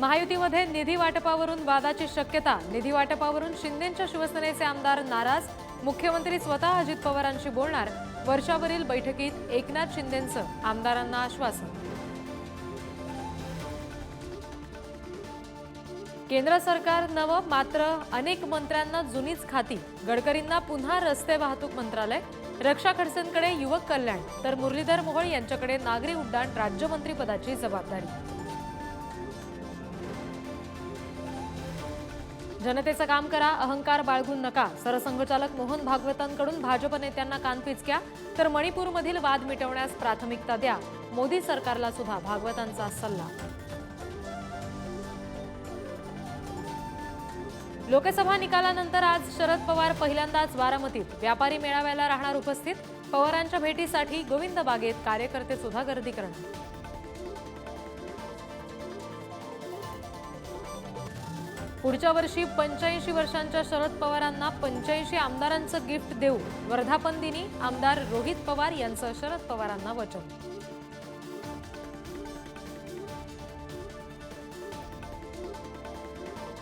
महायुतीमध्ये निधी वाटपावरून वादाची शक्यता निधी वाटपावरून शिंदेच्या शिवसेनेचे आमदार नाराज मुख्यमंत्री स्वतः अजित पवारांशी बोलणार वर्षावरील बैठकीत एकनाथ शिंदेंचं आमदारांना आश्वासन. केंद्र सरकार नवं मात्र अनेक मंत्र्यांना जुनीच खाती गडकरींना पुन्हा रस्ते वाहतूक मंत्रालय रक्षा खडसेंकडे युवक कल्याण तर मुरलीधर मोहोळ यांच्याकडे नागरी उड्डाण राज्यमंत्रीपदाची जबाबदारी. जनतेचं काम करा अहंकार बाळगून नका. सरसंघचालक मोहन भागवतांकडून भाजप नेत्यांना कानपिचक्या तर मणिपूरमधील वाद मिटवण्यास प्राथमिकता द्या. मोदी सरकारला सुद्धा भागवतांचा सल्ला. लोकसभा निकालानंतर आज शरद पवार पहिल्यांदाच बारामतीत. व्यापारी मेळाव्याला राहणार उपस्थित. पवारांच्या भेटीसाठी गोविंद बागेत कार्यकर्ते सुद्धा गर्दी करणार पुढच्या वर्षी पंच्याऐंशी वर्षांच्या शरद पवारांना पंच्याऐंशी आमदारांचं गिफ्ट देऊ वर्धापन दिनी आमदार रोहित पवार यांचं शरद पवारांना वचन.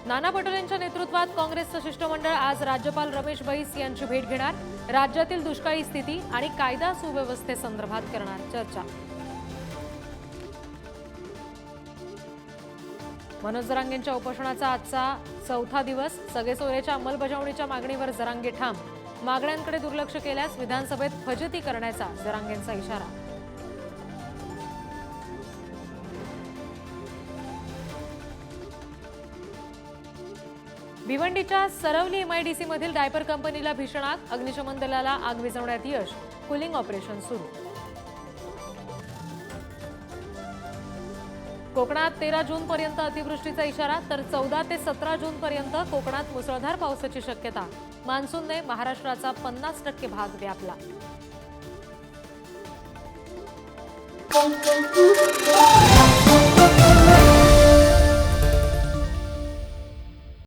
नाना पटोलेंच्या नेतृत्वात काँग्रेसचं शिष्टमंडळ आज राज्यपाल रमेश बैस यांची भेट घेणार. राज्यातील दुष्काळी स्थिती आणि कायदा सुव्यवस्थेसंदर्भात करणार चर्चा. मनोज जरांगेंच्या उपोषणाचा आजचा चौथा दिवस. सगेसोरेच्या अंमलबजावणीच्या मागणीवर जरांगे ठाम. मागण्यांकडे दुर्लक्ष केल्यास विधानसभेत फजती करण्याचा जरांगेंचा इशारा. भिवंडीच्या सरवली एमआयडीसी मधील डायपर कंपनीला भीषण आग. अग्निशमन दलाला आग विझवण्यात यश. कुलिंग ऑपरेशन सुरू. कोकणात तेरा जूनपर्यंत अतिवृष्टीचा इशारा तर चौदा ते सतरा जूनपर्यंत कोकणात मुसळधार पावसाची शक्यता. मान्सूनने महाराष्ट्राचा पन्नास टक्के भाग व्यापला.